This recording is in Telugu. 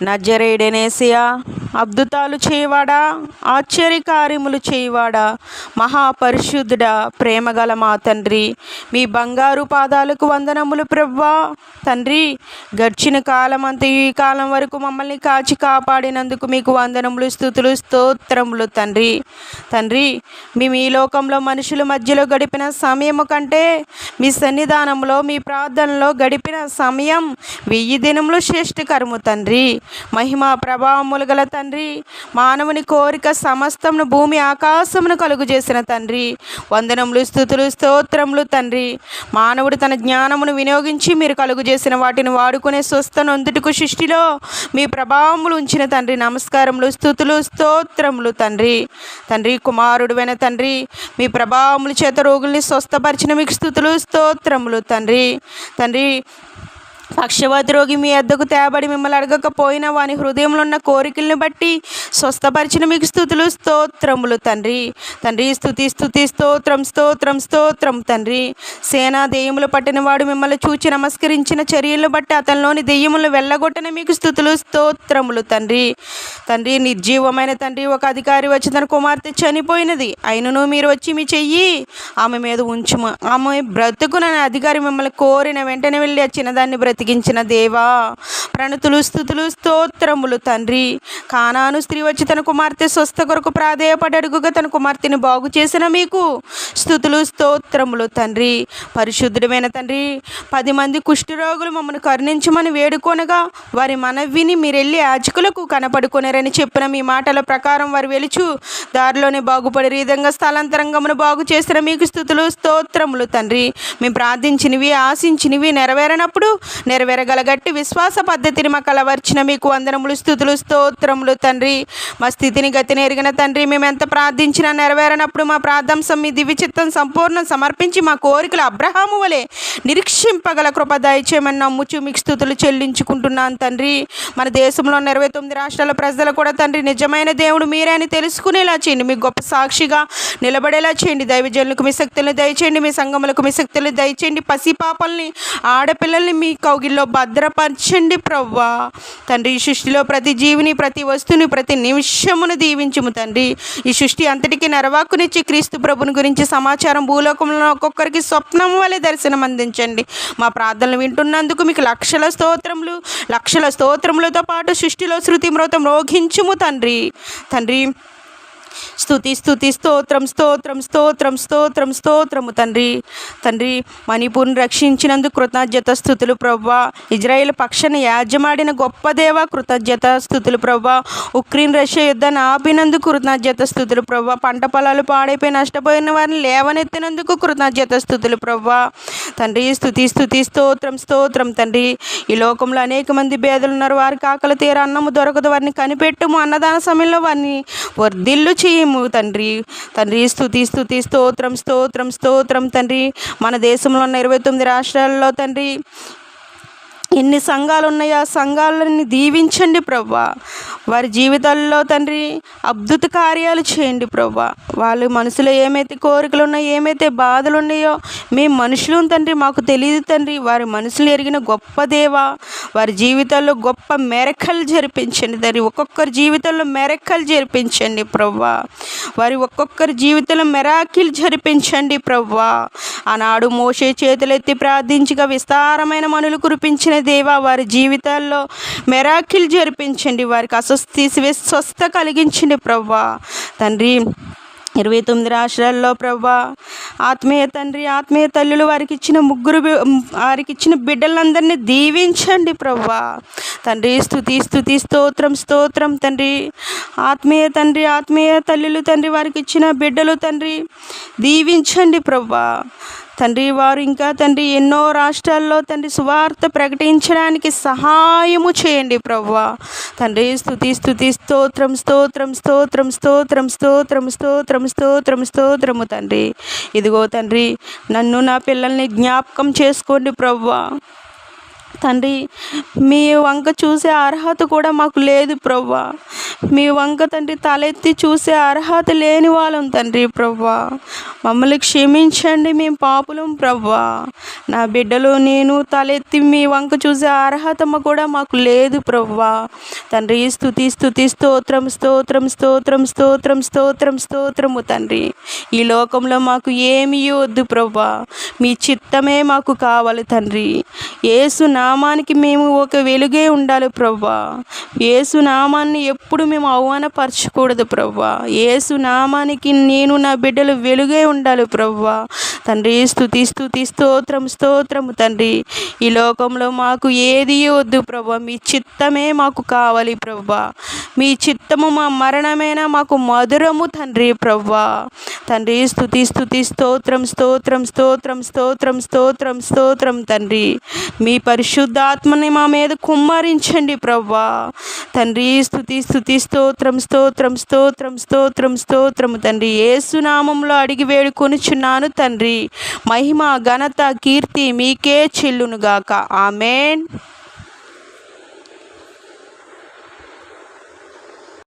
నజరేడెనేసియా అద్భుతాలు చేయవాడా? ఆశ్చర్య కార్యములు చేయవాడా? మహాపరిశుద్ధుడా ప్రేమగల మా తండ్రి మీ బంగారు పాదాలకు వందనములు ప్రవ్వా. తండ్రి గడిచిన కాలం అంత ఈ కాలం వరకు మమ్మల్ని కాచి కాపాడినందుకు మీకు వందనములు స్థుతులు స్తోత్రములు తండ్రి. తండ్రి మేము ఈ లోకంలో మనుషుల మధ్యలో గడిపిన సమయము కంటే మీ సన్నిధానంలో మీ ప్రార్థనలో గడిపిన సమయం వెయ్యి దినములు శ్రేష్ఠకరము తండ్రి. మహిమ ప్రభావములు గల తండ్రి. మానవుని కోరిక సమస్తమును భూమి ఆకాశమును కలుగు చేసిన తండ్రి. వందనములు స్థుతులు స్తోత్రములు తండ్రి. మానవుడు తన జ్ఞానమును వినియోగించి మీరు కలుగు చేసిన వాటిని వాడుకునే స్వస్థ నొందుటకు సృష్టిలో మీ ప్రభావములు ఉంచిన తండ్రి. నమస్కారములు స్థుతులు స్తోత్రములు తండ్రి. తండ్రి కుమారుడువైన తండ్రి మీ ప్రభావముల చేత రోగుల్ని స్వస్థపరిచిన మీకు స్థుతులు స్తోత్రములు తండ్రి. తండ్రి పక్షవాత రోగి మీ అద్దకు తేబడి మిమ్మల్ని అడగకపోయినా వాని హృదయంలో ఉన్న కోరికల్ని బట్టి స్వస్థపరిచిన మీకు స్థుతులు స్తోత్రములు తండ్రి. తండ్రి స్థుతి స్థుతి స్తోత్రం స్తోత్రం స్తోత్రం తండ్రి. సేనా దెయ్యములు పట్టిన వాడు మిమ్మల్ని చూచి నమస్కరించిన చర్యలను బట్టి అతనిలోని దెయ్యములు వెళ్ళగొట్టిన మీకు స్థుతులు స్తోత్రములు తండ్రి. తండ్రి నిర్జీవమైన తండ్రి ఒక అధికారి వచ్చి తన కుమార్తె చనిపోయినది. అయినను మీరు వచ్చి మీ చెయ్యి. ఆమె మీద ఉంచుము. ఆమె బ్రతుకునని అధికారి మిమ్మల్ని కోరిన వెంటనే వెళ్ళి ఆ చిన్నదాన్ని బ్రతికించిన దేవా ప్రణతులు స్థుతులు స్తోత్రములు తండ్రి. కానాను స్త్రీ వచ్చి తన కుమార్తె స్వస్థ కొరకు ప్రాధేయపడి అడుగుగా తన కుమార్తెని బాగు చేసిన మీకు స్థుతులు స్తోత్రములు తండ్రి. పరిశుద్ధుడమైన తండ్రి పది మంది కుష్ఠరోగులు మమ్మల్ని కరుణించమని వేడుకొనగా వారి మనవిని మీరెళ్ళి యాజకులకు కనపడుకొనారని చెప్పిన మీ మాటల ప్రకారం వారు వెలుచు దారిలోనే బాగుపడే విధంగా స్థలాంతరంగమును బాగు చేసిన మీకు స్థుతులు స్తోత్రములు తండ్రి. మేము ప్రార్థించినవి ఆశించినవి నెరవేరనప్పుడు నెరవేరగలగట్టి విశ్వాస పద్ధతి మాకు అలవర్చిన మీకు వందనములు స్థుతులు స్తోత్రములు తండ్రి. మా స్థితిని గతిని ఎరిగిన తండ్రి మేము ఎంత ప్రార్థించినా నెరవేరనప్పుడు మా ప్రార్థంశం మీ దివ్యచిత్తం సంపూర్ణం సమర్పించి మా కోరికలు అబ్రహాము వలె నిరీక్షింపగల కృప దయచేయమని నమ్ముచు మీకు స్థుతులు చెల్లించుకుంటున్నాను తండ్రి. మన దేశంలో ఇరవై తొమ్మిది రాష్ట్రాల ప్రజలు కూడా తండ్రి నిజమైన దేవుడు మీరే అని తెలుసుకునేలా చేయండి. మీ గొప్ప సాక్షిగా నిలబడేలా చేయండి. దైవజనులకు మీ శక్తులను దయచేయండి. మీ సంఘములకు మీ శక్తులను దయచేయండి. పసిపాపల్ని ఆడపిల్లల్ని మీ కౌగిల్లో భద్రపరచండి ప్రవ్వా తండ్రి ఈ సృష్టిలో ప్రతి జీవిని ప్రతి వస్తువుని ప్రతి నిమిషమును దీవించుము తండ్రి. ఈ సృష్టి అంతటికి నెరవాకునిచ్చి క్రీస్తు ప్రభుని గురించి సమాచారం భూలోకంలో ఒక్కొక్కరికి స్వప్నం వలె దర్శనం అందించండి. మా ప్రార్థనలు వింటున్నందుకు మీకు లక్షల స్తోత్రములు లక్షల స్తోత్రములతో పాటు సృష్టిలో శృతి మృతం రోగించుము తండ్రి. తండ్రి స్థుతి స్థుతి స్తోత్రం స్తోత్రం స్తోత్రం స్తోత్రం స్తోత్రము తండ్రి. తండ్రి మణిపూర్ని రక్షించినందుకు కృతజ్ఞత స్థుతులు ప్రవ్వా. ఇజ్రాయేల్ పక్షాన యాజమాడిన గొప్ప దేవ కృతజ్ఞత స్థుతులు ప్రవ్వా. ఉక్రెయిన్ రష్యా యుద్ధాన్ని ఆపినందుకు కృతజ్ఞత స్థుతులు ప్రవ్వా. పంట పొలాలు పాడైపోయి నష్టపోయిన వారిని లేవనెత్తినందుకు కృతజ్ఞత స్థుతులు ప్రవ్వా. తండ్రి స్తుతి స్థుతి స్తోత్రం స్తోత్రం తండ్రి. ఈ లోకంలో అనేక మంది బేదలు ఉన్నారు. వారికి ఆకలి తీర అన్నము దొరకదు. వారిని కనిపెట్టుము అన్నదాన సమయంలో వారిని వర్ధిల్లు చేయము తండ్రి. తండ్రి స్థుతి స్థుతి స్తోత్రం స్తోత్రం స్తోత్రం తండ్రి. మన దేశంలో ఉన్న ఇరవై తొమ్మిది రాష్ట్రాల్లో తండ్రి ఎన్ని సంఘాలు ఉన్నాయో ఆ సంఘాలని దీవించండి ప్రవ్వా వారి జీవితాల్లో తండ్రి అద్భుత కార్యాలు చేయండి ప్రభా. వాళ్ళు మనసులో ఏమైతే కోరికలు ఉన్నాయో ఏమైతే బాధలు ఉన్నాయో మేము మనుషులు తండ్రి మాకు తెలియదు తండ్రి. వారి మనసులు ఎరిగిన గొప్ప దేవా వారి జీవితాల్లో గొప్ప మెరకలు జరిపించండి తండ్రి. ఒక్కొక్కరి జీవితంలో మెరకలు జరిపించండి ప్రవ్వా వారి ఒక్కొక్కరి జీవితంలో మెరాకిలు జరిపించండి ప్రవ్వా ఆనాడు మోసే చేతులెత్తి ప్రార్థించగా విస్తారమైన మనులు కురిపించిన దేవా వారి జీవితాల్లో మెరాకిల్ జరిపించండి. వారికి అసలు తీసివేసి స్వస్థ కలిగించండి ప్రవ్వా. తండ్రి ఇరవై తొమ్మిది రాష్ట్రాల్లో ప్రవ్వా ఆత్మీయ తండ్రి ఆత్మీయ తల్లులు వారికి ఇచ్చిన ముగ్గురు వారికి ఇచ్చిన బిడ్డలందరినీ దీవించండి ప్రవ్వా. తండ్రి స్థుతి స్థుతి స్తోత్రం స్తోత్రం తండ్రి. ఆత్మీయ తండ్రి ఆత్మీయ తల్లులు తండ్రి వారికి ఇచ్చిన బిడ్డలు తండ్రి దీవించండి ప్రవ్వా. తండ్రి వారు ఇంకా తండ్రి ఎన్నో రాష్ట్రాల్లో తండ్రి సువార్త ప్రకటించడానికి సహాయము చేయండి ప్రవ్వా. తండ్రి స్థుతి స్థుతి స్తోత్రం స్తోత్రం స్తోత్రం స్తోత్రం స్తోత్రం స్తోత్రం స్తోత్రం స్తోత్రము తండ్రి. ఇదిగో తండ్రి నన్ను నా పిల్లల్ని జ్ఞాపకం చేసుకోండి ప్రవ్వా. తండ్రి మీ వంక చూసే అర్హత కూడా మాకు లేదు ప్రవ్వా. మీ వంక తండ్రి తలెత్తి చూసే అర్హత లేని వాళ్ళం తండ్రి ప్రవ్వా. మమ్మల్ని క్షమించండి మేము పాపులం ప్రవ్వా. నా బిడ్డలు నేను తలెత్తి మీ వంక చూసే అర్హత కూడా మాకు లేదు ప్రవ్వా. తండ్రి స్థుతి స్థుతి స్తోత్రం స్తోత్రం స్తోత్రం స్తోత్రం స్తోత్రం స్తోత్రము తండ్రి. ఈ లోకంలో మాకు ఏమీ వద్దు ప్రవ్వా. మీ చిత్తమే మాకు కావాలి తండ్రి. ఏసు నామానికి మేము ఒక వెలుగే ఉండాలి ప్రవ్వా. ఏసు నామాన్ని ఎప్పుడు మేము అవమానపరచకూడదు ప్రవ్వా. ఏసు నామానికి నేను నా బిడ్డలు వెలుగే ఉండాలి ప్రవ్వా. తండ్రి స్థుతి స్థుతి స్తోత్రం స్తోత్రము తండ్రి. ఈ లోకంలో మాకు ఏది వద్దు ప్రభా. మీ చిత్తమే మాకు కావాలి ప్రభా. మీ చిత్తము మా మరణమైనా మాకు మధురము తండ్రి ప్రభా. తండ్రి స్థుతి స్థుతి స్తోత్రం స్తోత్రం స్తోత్రం స్తోత్రం స్తోత్రం స్తోత్రం తండ్రి. మీ పరిశుద్ధాత్మని మా మీద కుమ్మరించండి ప్రభా. తండ్రి స్థుతి స్థుతి స్తోత్రం స్తోత్రం స్తోత్రం స్తోత్రం స్తోత్రము తండ్రి. ఏసునామంలో అడిగి వేడుకొనుచున్నాను తండ్రి. మహిమ ఘనత కీర్తి మీకే చెల్లునుగాక. ఆమెన్.